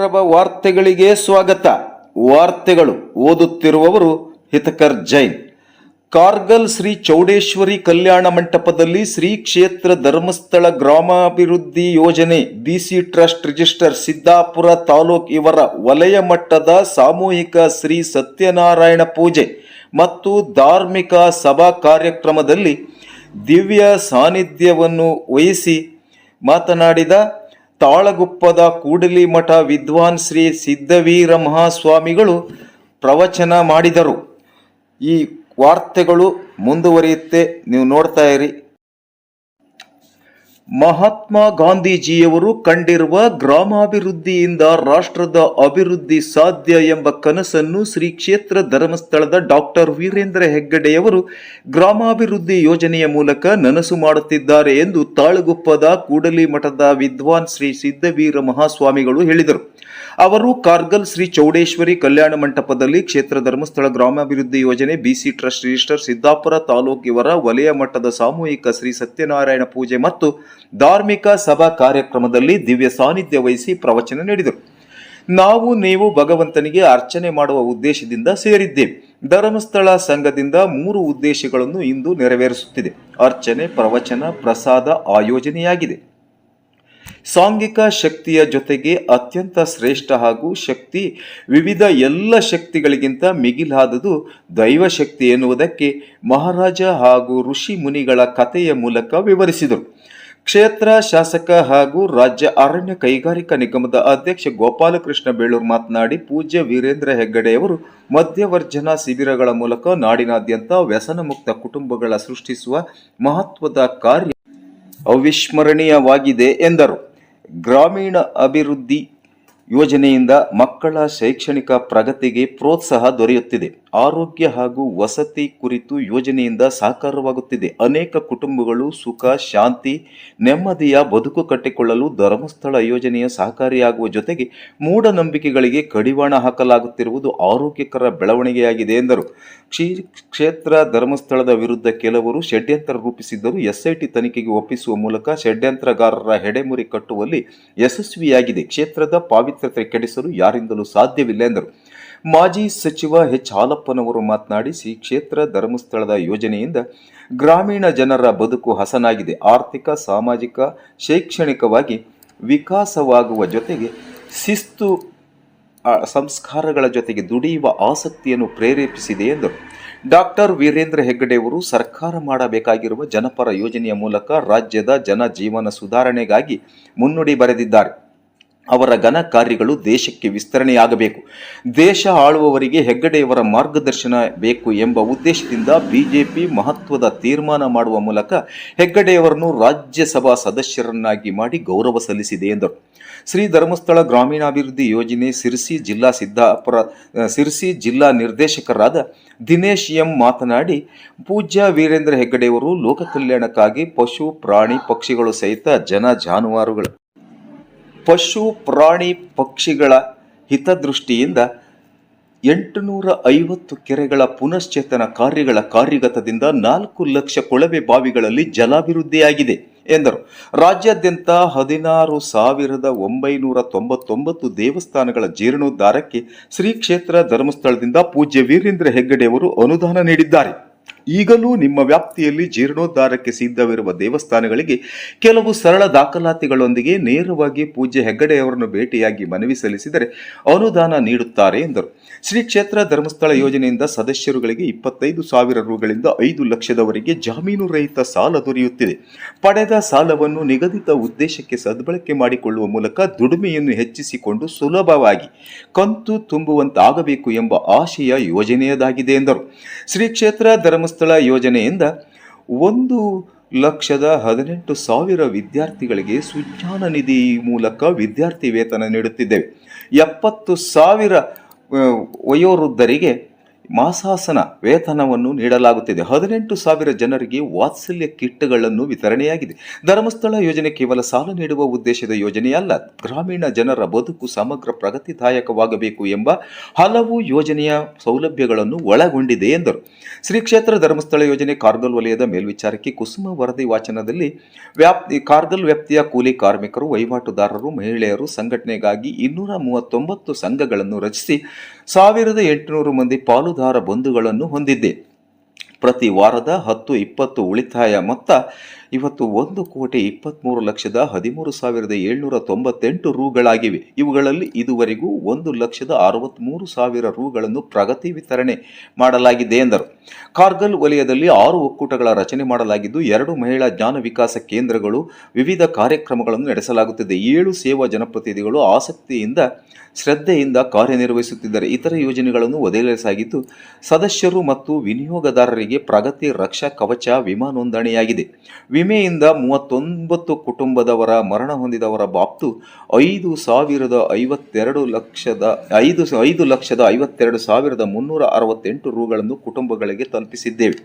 ಕನ್ನಡಪ್ರಭ ವಾರ್ತೆಗಳಿಗೆ ಸ್ವಾಗತ. ವಾರ್ತೆಗಳು ಓದುತ್ತಿರುವವರು ಹಿತಕರ್ ಜೈನ್. ಕಾರ್ಗಲ್ ಶ್ರೀ ಚೌಡೇಶ್ವರಿ ಕಲ್ಯಾಣ ಮಂಟಪದಲ್ಲಿ ಶ್ರೀ ಕ್ಷೇತ್ರ ಧರ್ಮಸ್ಥಳ ಗ್ರಾಮಾಭಿವೃದ್ಧಿ ಯೋಜನೆ B C trust register Siddapur taluk ಇವರ ವಲಯ ಮಟ್ಟದ ಸಾಮೂಹಿಕ ಶ್ರೀ ಸತ್ಯನಾರಾಯಣ ಪೂಜೆ ಮತ್ತು ಧಾರ್ಮಿಕ ಸಭಾ ಕಾರ್ಯಕ್ರಮದಲ್ಲಿ ದಿವ್ಯ ಸಾನ್ನಿಧ್ಯವನ್ನು ವಹಿಸಿ ಮಾತನಾಡಿದ ತಾಳಗುಪ್ಪದ ಕೂಡಲಿ ಮಠ ವಿದ್ವಾನ್ ಶ್ರೀ ಸಿದ್ಧವೀರ ಮಹಾಸ್ವಾಮಿಗಳು ಪ್ರವಚನ ಮಾಡಿದರು. ಈ ವಾರ್ತೆಗಳು ಮುಂದುವರಿಯುತ್ತೆ. ನೀವು ನೋಡ್ತಾ ಇರಿ. ಮಹಾತ್ಮ ಗಾಂಧೀಜಿಯವರು ಕಂಡಿರುವ ಗ್ರಾಮಾಭಿವೃದ್ಧಿಯಿಂದ ರಾಷ್ಟ್ರದ ಅಭಿವೃದ್ಧಿ ಸಾಧ್ಯ ಎಂಬ ಕನಸನ್ನು ಶ್ರೀ ಕ್ಷೇತ್ರ ಧರ್ಮಸ್ಥಳದ ಡಾಕ್ಟರ್ ವೀರೇಂದ್ರ ಹೆಗ್ಗಡೆಯವರು ಗ್ರಾಮಾಭಿವೃದ್ಧಿ ಯೋಜನೆಯ ಮೂಲಕ ನನಸು ಮಾಡುತ್ತಿದ್ದಾರೆ ಎಂದು ತಾಳಗುಪ್ಪದ ಕೂಡಲಿ ಮಠದ ವಿದ್ವಾನ್ ಶ್ರೀ ಸಿದ್ದವೀರ ಮಹಾಸ್ವಾಮಿಗಳು ಹೇಳಿದರು. ಅವರು ಕಾರ್ಗಲ್ ಶ್ರೀ ಚೌಡೇಶ್ವರಿ ಕಲ್ಯಾಣ ಮಂಟಪದಲ್ಲಿ ಕ್ಷೇತ್ರ ಧರ್ಮಸ್ಥಳ ಗ್ರಾಮಾಭಿವೃದ್ಧಿ ಯೋಜನೆ B C trust register Siddapur taluk ಇವರ ವಲಯ ಮಟ್ಟದ ಸಾಮೂಹಿಕ ಶ್ರೀ ಸತ್ಯನಾರಾಯಣ ಪೂಜೆ ಮತ್ತು ಧಾರ್ಮಿಕ ಸಭಾ ಕಾರ್ಯಕ್ರಮದಲ್ಲಿ ದಿವ್ಯ ಸಾನ್ನಿಧ್ಯ ವಹಿಸಿ ಪ್ರವಚನ ನೀಡಿದರು. ನಾವು ನೀವು ಭಗವಂತನಿಗೆ ಅರ್ಚನೆ ಮಾಡುವ ಉದ್ದೇಶದಿಂದ ಸೇರಿದ್ದೇವೆ. ಧರ್ಮಸ್ಥಳ ಸಂಘದಿಂದ ಮೂರು ಉದ್ದೇಶಗಳನ್ನು ಇಂದು ನೆರವೇರಿಸುತ್ತಿದೆ. ಅರ್ಚನೆ, ಪ್ರವಚನ, ಪ್ರಸಾದ ಆಯೋಜನೆಯಾಗಿದೆ. ಸಾಂಘಿಕ ಶಕ್ತಿಯ ಜೊತೆಗೆ ಅತ್ಯಂತ ಶ್ರೇಷ್ಠ ಹಾಗೂ ಶಕ್ತಿ ವಿವಿಧ ಎಲ್ಲ ಶಕ್ತಿಗಳಿಗಿಂತ ಮಿಗಿಲಾದುದು ದೈವಶಕ್ತಿ ಎನ್ನುವುದಕ್ಕೆ ಮಹಾರಾಜ ಹಾಗೂ ಋಷಿ ಮುನಿಗಳ ಕಥೆಯ ಮೂಲಕ ವಿವರಿಸಿದರು. ಕ್ಷೇತ್ರ ಶಾಸಕ ಹಾಗೂ ರಾಜ್ಯ ಅರಣ್ಯ ಕೈಗಾರಿಕಾ ನಿಗಮದ ಅಧ್ಯಕ್ಷ ಗೋಪಾಲಕೃಷ್ಣ ಬೇಳೂರು ಮಾತನಾಡಿ, ಪೂಜ್ಯ ವೀರೇಂದ್ರ ಹೆಗ್ಗಡೆಯವರು ಮಧ್ಯವರ್ಜನ ಶಿಬಿರಗಳ ಮೂಲಕ ನಾಡಿನಾದ್ಯಂತ ವ್ಯಸನ ಮುಕ್ತ ಕುಟುಂಬಗಳ ಸೃಷ್ಟಿಸುವ ಮಹತ್ವದ ಕಾರ್ಯ ಅವಿಸ್ಮರಣೀಯವಾಗಿದೆ ಎಂದರು. ಗ್ರಾಮೀಣ ಅಭಿವೃದ್ಧಿ ಯೋಜನೆಯಿಂದ ಮಕ್ಕಳ ಶೈಕ್ಷಣಿಕ ಪ್ರಗತಿಗೆ ಪ್ರೋತ್ಸಾಹ ದೊರೆಯುತ್ತಿದೆ. ಆರೋಗ್ಯ ಹಾಗೂ ವಸತಿ ಕುರಿತು ಯೋಜನೆಯಿಂದ ಸಾಕಾರವಾಗುತ್ತಿದೆ. ಅನೇಕ ಕುಟುಂಬಗಳು ಸುಖ, ಶಾಂತಿ, ನೆಮ್ಮದಿಯ ಬದುಕು ಕಟ್ಟಿಕೊಳ್ಳಲು ಧರ್ಮಸ್ಥಳ ಯೋಜನೆಯ ಸಹಕಾರಿಯಾಗುವ ಜೊತೆಗೆ ಮೂಢನಂಬಿಕೆಗಳಿಗೆ ಕಡಿವಾಣ ಹಾಕಲಾಗುತ್ತಿರುವುದು ಆರೋಗ್ಯಕರ ಬೆಳವಣಿಗೆಯಾಗಿದೆ ಎಂದರು. ಕ್ಷೀ, ಕ್ಷೇತ್ರ ಧರ್ಮಸ್ಥಳದ ವಿರುದ್ಧ ಕೆಲವರು ಷಡ್ಯಂತ್ರ ರೂಪಿಸಿದ್ದರು ಎಸ್ಐಟಿ ತನಿಖೆಗೆ ಒಪ್ಪಿಸುವ ಮೂಲಕ ಷಡ್ಯಂತ್ರಗಾರರ ಹೆಡೆಮುರಿ ಕಟ್ಟುವಲ್ಲಿ ಯಶಸ್ವಿಯಾಗಿದೆ. ಕ್ಷೇತ್ರದ ಪಾವಿತ್ರ್ಯತೆ ಕೆಡಿಸಲು ಯಾರಿಂದಲೂ ಸಾಧ್ಯವಿಲ್ಲ ಎಂದರು. ಮಾಜಿ ಸಚಿವ ಎಚ್ ಹಾಲಪ್ಪನವರು ಮಾತನಾಡಿ ಕ್ಷೇತ್ರ ಧರ್ಮಸ್ಥಳದ ಯೋಜನೆಯಿಂದ ಗ್ರಾಮೀಣ ಜನರ ಬದುಕು ಹಸನಾಗಿದೆ. ಆರ್ಥಿಕ, ಸಾಮಾಜಿಕ, ಶೈಕ್ಷಣಿಕವಾಗಿ ವಿಕಾಸವಾಗುವ ಜೊತೆಗೆ ಶಿಸ್ತು ಸಂಸ್ಕಾರಗಳ ಜೊತೆಗೆ ದುಡಿಯುವ ಆಸಕ್ತಿಯನ್ನು ಪ್ರೇರೇಪಿಸಿದೆ ಎಂದು ಡಾಕ್ಟರ್ ವೀರೇಂದ್ರ ಹೆಗ್ಗಡೆಯವರು ಸರ್ಕಾರ ಮಾಡಬೇಕಾಗಿರುವ ಜನಪರ ಯೋಜನೆಯ ಮೂಲಕ ರಾಜ್ಯದ ಜನ ಜೀವನ ಸುಧಾರಣೆಗಾಗಿ ಮುನ್ನುಡಿ ಬರೆದಿದ್ದಾರೆ. ಅವರ ಘನ ಕಾರ್ಯಗಳು ದೇಶಕ್ಕೆ ವಿಸ್ತರಣೆಯಾಗಬೇಕು. ದೇಶ ಆಳುವವರಿಗೆ ಹೆಗ್ಗಡೆಯವರ ಮಾರ್ಗದರ್ಶನ ಬೇಕು ಎಂಬ ಉದ್ದೇಶದಿಂದ ಬಿಜೆಪಿ ಮಹತ್ವದ ತೀರ್ಮಾನ ಮಾಡುವ ಮೂಲಕ ಹೆಗ್ಗಡೆಯವರನ್ನು ರಾಜ್ಯಸಭಾ ಸದಸ್ಯರನ್ನಾಗಿ ಮಾಡಿ ಗೌರವ ಸಲ್ಲಿಸಿದೆ ಎಂದರು. ಶ್ರೀ ಧರ್ಮಸ್ಥಳ ಗ್ರಾಮೀಣಾಭಿವೃದ್ಧಿ ಯೋಜನೆ ಸಿರ್ಸಿ ಜಿಲ್ಲಾ ಸಿದ್ದಾಪುರ ಸಿರ್ಸಿ ಜಿಲ್ಲಾ ನಿರ್ದೇಶಕರಾದ ದಿನೇಶ್ ಎಂ ಮಾತನಾಡಿ, ಪೂಜ್ಯ ವೀರೇಂದ್ರ ಹೆಗ್ಗಡೆಯವರು ಲೋಕ ಕಲ್ಯಾಣಕ್ಕಾಗಿ ಪಶು, ಪ್ರಾಣಿ, ಪಕ್ಷಿಗಳು ಸಹಿತ ಜನ ಜಾನುವಾರುಗಳ. ಪಶು ಪ್ರಾಣಿ ಪಕ್ಷಿಗಳ ಹಿತದೃಷ್ಟಿಯಿಂದ ಎಂಟುನೂರ ಐವತ್ತು ಕೆರೆಗಳ ಪುನಶ್ಚೇತನ ಕಾರ್ಯಗಳ ಕಾರ್ಯಗತದಿಂದ ನಾಲ್ಕು ಲಕ್ಷ ಕೊಳವೆ ಬಾವಿಗಳಲ್ಲಿ ಜಲಾಭಿವೃದ್ಧಿಯಾಗಿದೆ ಎಂದರು. ರಾಜ್ಯಾದ್ಯಂತ ಹದಿನಾರು ಸಾವಿರದ ಒಂಬೈನೂರ ತೊಂಬತ್ತೊಂಬತ್ತು ದೇವಸ್ಥಾನಗಳ ಜೀರ್ಣೋದ್ಧಾರಕ್ಕೆ ಶ್ರೀ ಕ್ಷೇತ್ರ ಧರ್ಮಸ್ಥಳದಿಂದ ಪೂಜ್ಯ ವೀರೇಂದ್ರ ಹೆಗ್ಗಡೆಯವರು ಅನುದಾನ ನೀಡಿದ್ದಾರೆ. ಈಗಲೂ ನಿಮ್ಮ ವ್ಯಾಪ್ತಿಯಲ್ಲಿ ಜೀರ್ಣೋದ್ಧಾರಕ್ಕೆ ಸಿದ್ಧವಿರುವ ದೇವಸ್ಥಾನಗಳಿಗೆ ಕೆಲವು ಸರಳ ದಾಖಲಾತಿಗಳೊಂದಿಗೆ ನೇರವಾಗಿ ಪೂಜ್ಯ ಹೆಗ್ಗಡೆಯವರನ್ನು ಭೇಟಿಯಾಗಿ ಮನವಿ ಸಲ್ಲಿಸಿದರೆ ಅನುದಾನ ನೀಡುತ್ತಾರೆ ಎಂದರು. ಶ್ರೀ ಕ್ಷೇತ್ರ ಧರ್ಮಸ್ಥಳ ಯೋಜನೆಯಿಂದ ಸದಸ್ಯರುಗಳಿಗೆ ಇಪ್ಪತ್ತೈದು ಸಾವಿರ ರುಗಳಿಂದ ಐದು ಲಕ್ಷದವರೆಗೆ ಜಾಮೀನು ರಹಿತ ಸಾಲ ದೊರೆಯುತ್ತಿದೆ. ಪಡೆದ ಸಾಲವನ್ನು ನಿಗದಿತ ಉದ್ದೇಶಕ್ಕೆ ಸದ್ಬಳಕೆ ಮಾಡಿಕೊಳ್ಳುವ ಮೂಲಕ ದುಡಿಮೆಯನ್ನು ಹೆಚ್ಚಿಸಿಕೊಂಡು ಸುಲಭವಾಗಿ ಕಂತು ತುಂಬುವಂತಾಗಬೇಕು ಎಂಬ ಆಶಯ ಯೋಜನೆಯದಾಗಿದೆ ಎಂದರು. ಶ್ರೀ ಕ್ಷೇತ್ರ ಧರ್ಮಸ್ಥಳ ಯೋಜನೆಯಿಂದ ಒಂದು ಲಕ್ಷದ ಹದಿನೆಂಟು ಸಾವಿರ ವಿದ್ಯಾರ್ಥಿಗಳಿಗೆ ಸುಜ್ಞಾನ ನಿಧಿ ಮೂಲಕ ವಿದ್ಯಾರ್ಥಿ ವೇತನ ನೀಡುತ್ತಿದ್ದೇವೆ. ಎಪ್ಪತ್ತು ಸಾವಿರ ವಯೋವೃದ್ಧರಿಗೆ ಮಾಸಾಸನ ವೇತನವನ್ನು ನೀಡಲಾಗುತ್ತಿದೆ. ಹದಿನೆಂಟು ಸಾವಿರ ಜನರಿಗೆ ವಾತ್ಸಲ್ಯ ಕಿಟ್ಗಳನ್ನು ವಿತರಣೆಯಾಗಿದೆ. ಧರ್ಮಸ್ಥಳ ಯೋಜನೆ ಕೇವಲ ಸಾಲ ನೀಡುವ ಉದ್ದೇಶದ ಯೋಜನೆಯಲ್ಲ, ಗ್ರಾಮೀಣ ಜನರ ಬದುಕು ಸಮಗ್ರ ಪ್ರಗತಿದಾಯಕವಾಗಬೇಕು ಎಂಬ ಹಲವು ಯೋಜನೆಯ ಸೌಲಭ್ಯಗಳನ್ನು ಒಳಗೊಂಡಿದೆ ಎಂದರು. ಶ್ರೀ ಕ್ಷೇತ್ರ ಧರ್ಮಸ್ಥಳ ಯೋಜನೆ ಕಾರ್ಗಲ್ ವಲಯದ ಮೇಲ್ವಿಚಾರಕಿ ಕುಸುಮ ವರದಿ ವಾಚನದಲ್ಲಿ ವ್ಯಾಪ್ತಿ, ಕಾರ್ಗಲ್ ವ್ಯಾಪ್ತಿಯ ಕೂಲಿ ಕಾರ್ಮಿಕರು, ವಹಿವಾಟುದಾರರು, ಮಹಿಳೆಯರು ಸಂಘಟನೆಗಾಗಿ ಇನ್ನೂರ ಮೂವತ್ತೊಂಬತ್ತು ಸಂಘಗಳನ್ನು ರಚಿಸಿ ಸಾವಿರದ ಎಂಟುನೂರು ಮಂದಿ ಪಾಲುದಾರ ಬಂಧುಗಳನ್ನು ಹೊಂದಿದ್ದೆ ಪ್ರತಿ ವಾರದ ಹತ್ತು, ಇಪ್ಪತ್ತು ಉಳಿತಾಯ ಮೊತ್ತ ಇವತ್ತು ಒಂದು ಕೋಟಿ ಇಪ್ಪತ್ತ್ಮೂರು ಲಕ್ಷದ ಹದಿಮೂರು ಸಾವಿರದ ಏಳ್ನೂರ ತೊಂಬತ್ತೆಂಟು ರೂಗಳಾಗಿವೆ. ಇವುಗಳಲ್ಲಿ ಇದುವರೆಗೂ ಒಂದು ಲಕ್ಷದ ಅರವತ್ತ್ಮೂರು ಸಾವಿರ ರೂಗಳನ್ನು ಪ್ರಗತಿ ವಿತರಣೆ ಮಾಡಲಾಗಿದೆ ಎಂದರು. ಕಾರ್ಗಲ್ ವಲಯದಲ್ಲಿ ಆರು ಒಕ್ಕೂಟಗಳ ರಚನೆ ಮಾಡಲಾಗಿದ್ದು, ಎರಡು ಮಹಿಳಾ ಜ್ಞಾನ ವಿಕಾಸ ಕೇಂದ್ರಗಳು ವಿವಿಧ ಕಾರ್ಯಕ್ರಮಗಳನ್ನು ನಡೆಸಲಾಗುತ್ತಿದೆ. ಏಳು ಸೇವಾ ಜನಪ್ರತಿನಿಧಿಗಳು ಆಸಕ್ತಿಯಿಂದ, ಶ್ರದ್ಧೆಯಿಂದ ಕಾರ್ಯನಿರ್ವಹಿಸುತ್ತಿದ್ದಾರೆ. ಇತರ ಯೋಜನೆಗಳನ್ನು ಒದಗಿಸಲಾಗಿದ್ದು, ಸದಸ್ಯರು ಮತ್ತು ವಿನಿಯೋಗದಾರರಿಗೆ ಪ್ರಗತಿ ರಕ್ಷಾ ಕವಚ ವಿಮಾ ನೋಂದಣಿಯಾಗಿದೆ ವಿಮೆಯಿಂದ ಮೂವತ್ತೊಂಬತ್ತು ಕುಟುಂಬದವರ ಮರಣ ಹೊಂದಿದವರ ಬಾಪ್ತು ಐದು ಸಾವಿರದ ಐವತ್ತೆರಡು ಲಕ್ಷದ, ಐದು ಐದು ಲಕ್ಷದ ಐವತ್ತೆರಡು ಸಾವಿರದ ಮುನ್ನೂರ ಅರವತ್ತೆಂಟು ರೂಗಳನ್ನು ಕುಟುಂಬಗಳಿಗೆ ತಲುಪಿಸಿದ್ದೇವೆ.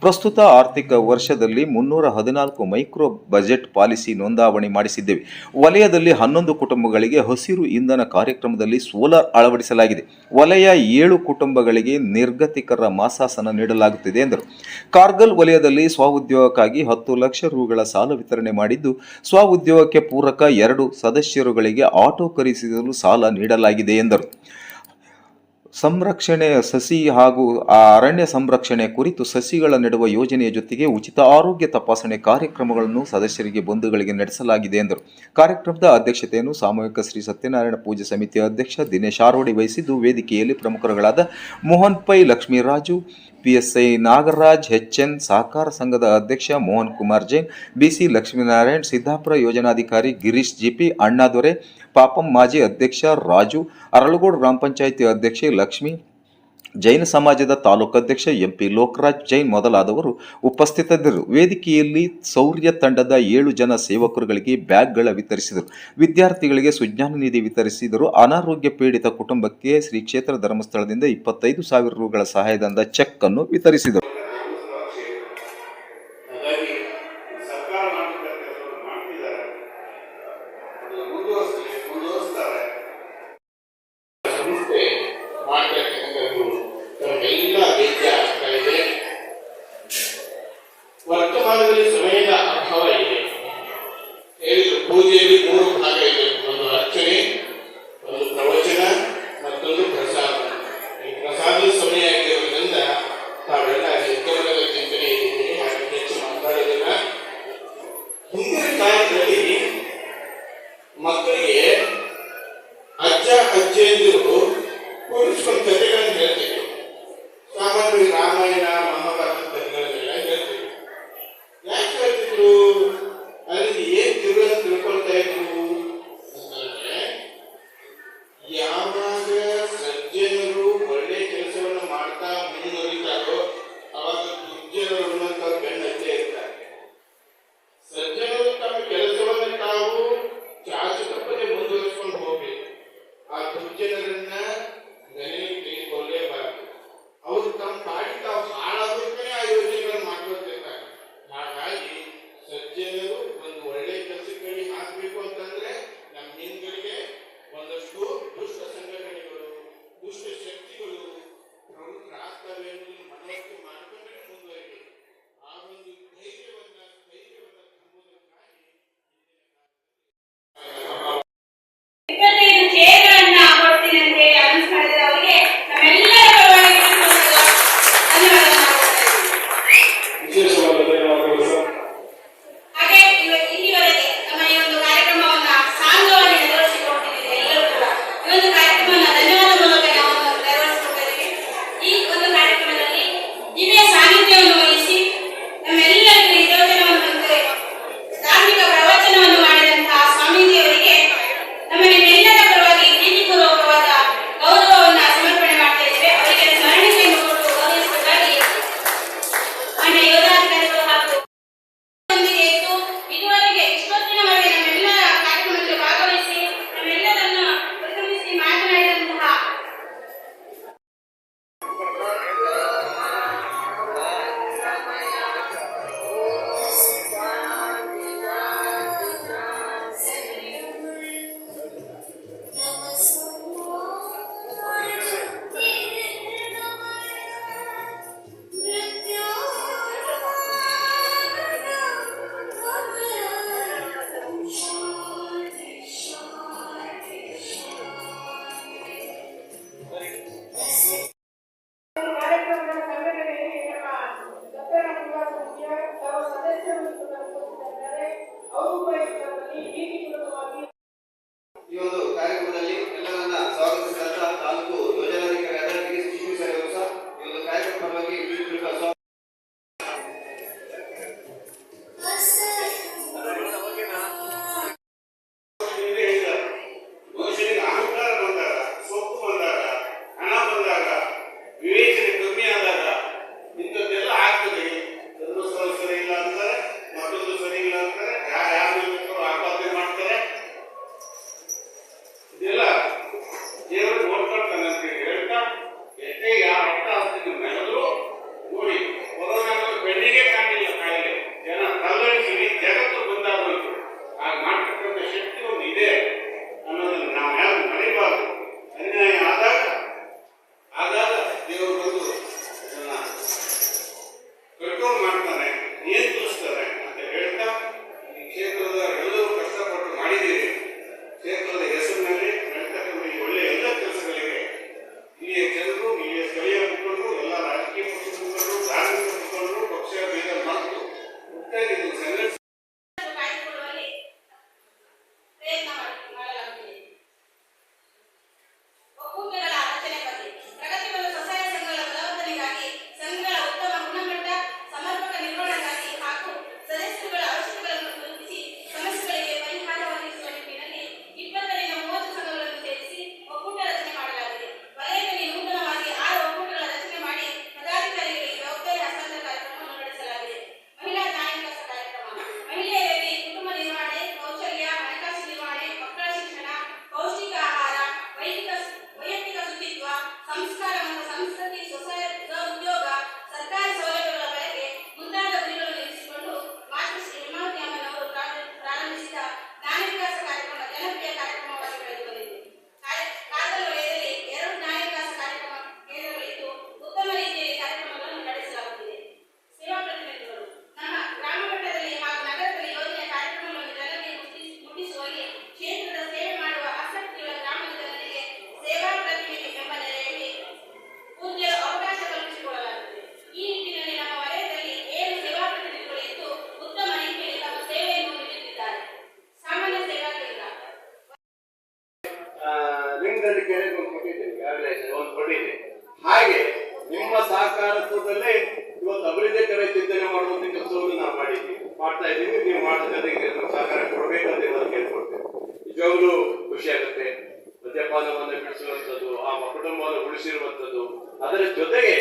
ಪ್ರಸ್ತುತ ಆರ್ಥಿಕ ವರ್ಷದಲ್ಲಿ ಮುನ್ನೂರ ಹದಿನಾಲ್ಕು ಮೈಕ್ರೋ ಬಜೆಟ್ ಪಾಲಿಸಿ ನೋಂದಾವಣೆ ಮಾಡಿಸಿದ್ದೇವೆ. ವಲಯದಲ್ಲಿ ಹನ್ನೊಂದು ಕುಟುಂಬಗಳಿಗೆ ಹಸಿರು ಇಂಧನ ಕಾರ್ಯಕ್ರಮದಲ್ಲಿ ಸೋಲಾರ್ ಅಳವಡಿಸಲಾಗಿದೆ. ವಲಯ ಏಳು ಕುಟುಂಬಗಳಿಗೆ ನಿರ್ಗತಿಕರ ಮಾಸಾಸನ ನೀಡಲಾಗುತ್ತಿದೆ ಎಂದರು. ಕಾರ್ಗಲ್ ವಲಯದಲ್ಲಿ ಸ್ವಉದ್ಯೋಗಕ್ಕಾಗಿ ಹತ್ತು ಲಕ್ಷ ರೂಗಳ ಸಾಲ ವಿತರಣೆ ಮಾಡಿದ್ದು ಸ್ವಉದ್ಯೋಗಕ್ಕೆ ಪೂರಕ ಎರಡು ಸದಸ್ಯರುಗಳಿಗೆ ಆಟೋ ಖರೀದಿಸಲು ಸಾಲ ನೀಡಲಾಗಿದೆ ಎಂದರು. ಸಂರಕ್ಷಣೆ ಸಸಿ ಹಾಗೂ ಆ ಅರಣ್ಯ ಸಂರಕ್ಷಣೆ ಕುರಿತು ಸಸಿಗಳ ನೆಡುವ ಯೋಜನೆಯ ಜೊತೆಗೆ ಉಚಿತ ಆರೋಗ್ಯ ತಪಾಸಣೆ ಕಾರ್ಯಕ್ರಮಗಳನ್ನು ಸದಸ್ಯರಿಗೆ, ಬಂಧುಗಳಿಗೆ ನಡೆಸಲಾಗಿದೆ ಎಂದರು. ಕಾರ್ಯಕ್ರಮದ ಅಧ್ಯಕ್ಷತೆಯನ್ನು ಸಾಮೂಹಿಕ ಶ್ರೀ ಸತ್ಯನಾರಾಯಣ ಪೂಜೆ ಸಮಿತಿಯ ಅಧ್ಯಕ್ಷ ದಿನೇಶ್ ಆರೋಡಿ ವಹಿಸಿದ್ದು, ವೇದಿಕೆಯಲ್ಲಿ ಪ್ರಮುಖರುಗಳಾದ Mohan Pai Lakshmiraju, P S I Nagaraj, H N ಸಹಕಾರ ಸಂಘದ ಅಧ್ಯಕ್ಷ ಮೋಹನ್ ಕುಮಾರ್ ಜೈನ್, ಬಿಸಿ ಲಕ್ಷ್ಮೀನಾರಾಯಣ್, ಸಿದ್ದಾಪುರ ಯೋಜನಾಧಿಕಾರಿ ಗಿರೀಶ್ ಜಿಪಿ, ಅಣ್ಣಾದೊರೆ ಪಾಪಂ ಮಾಜಿ ಅಧ್ಯಕ್ಷ ರಾಜು, ಅರಳಗೋಡು ಗ್ರಾಮ ಪಂಚಾಯಿತಿ ಅಧ್ಯಕ್ಷೆ ಲಕ್ಷ್ಮಿ, ಜೈನ ಸಮಾಜದ ತಾಲೂಕು ಅಧ್ಯಕ್ಷ ಎಂಪಿ ಲೋಕರಾಜ್ ಜೈನ್ ಮೊದಲಾದವರು ಉಪಸ್ಥಿತರಿದ್ದರು. ವೇದಿಕೆಯಲ್ಲಿ ಸೌರ್ಯ ತಂಡದ ಏಳು ಜನ ಸೇವಕರುಗಳಿಗೆ ಬ್ಯಾಗ್ಗಳ ವಿತರಿಸಿದರು. ವಿದ್ಯಾರ್ಥಿಗಳಿಗೆ ಸುಜ್ಞಾನ ನಿಧಿ ವಿತರಿಸಿದರು. ಅನಾರೋಗ್ಯ ಪೀಡಿತ ಕುಟುಂಬಕ್ಕೆ ಶ್ರೀ ಕ್ಷೇತ್ರ ಧರ್ಮಸ್ಥಳದಿಂದ ಇಪ್ಪತ್ತೈದು ಸಾವಿರ ರೂಗಳ ಸಹಾಯದಿಂದ ಚೆಕ್ ಅನ್ನು ವಿತರಿಸಿದರು. ಹಾಗೆ ನಿಮ್ಮ ಸಹಕಾರತ್ವದಲ್ಲೇ ಇವತ್ತು ಅಭಿವೃದ್ಧಿ ಕಡೆ ಚಿಂತನೆ ಮಾಡುವಂತ ಕೆಲಸವನ್ನು ನಾವು ಮಾಡಿದ್ವಿ. ಮಾಡ್ತಾ ಇದ್ದೀವಿ. ನೀವು ಮಾಡಿದ ಸಹಕಾರ ಕೊಡಬೇಕಂತ ಇವತ್ತು ಕೇಳ್ಕೊಡ್ತೇವೆ ನಿಜವಾಗ್ಲೂ ಖುಷಿ ಆಗುತ್ತೆ. ಮದ್ಯಪಾನವನ್ನು ಬಿಡಿಸುವಂಥದ್ದು, ಆ ಕುಟುಂಬವನ್ನು ಉಳಿಸಿರುವಂಥದ್ದು. ಅದರ ಜೊತೆಗೆ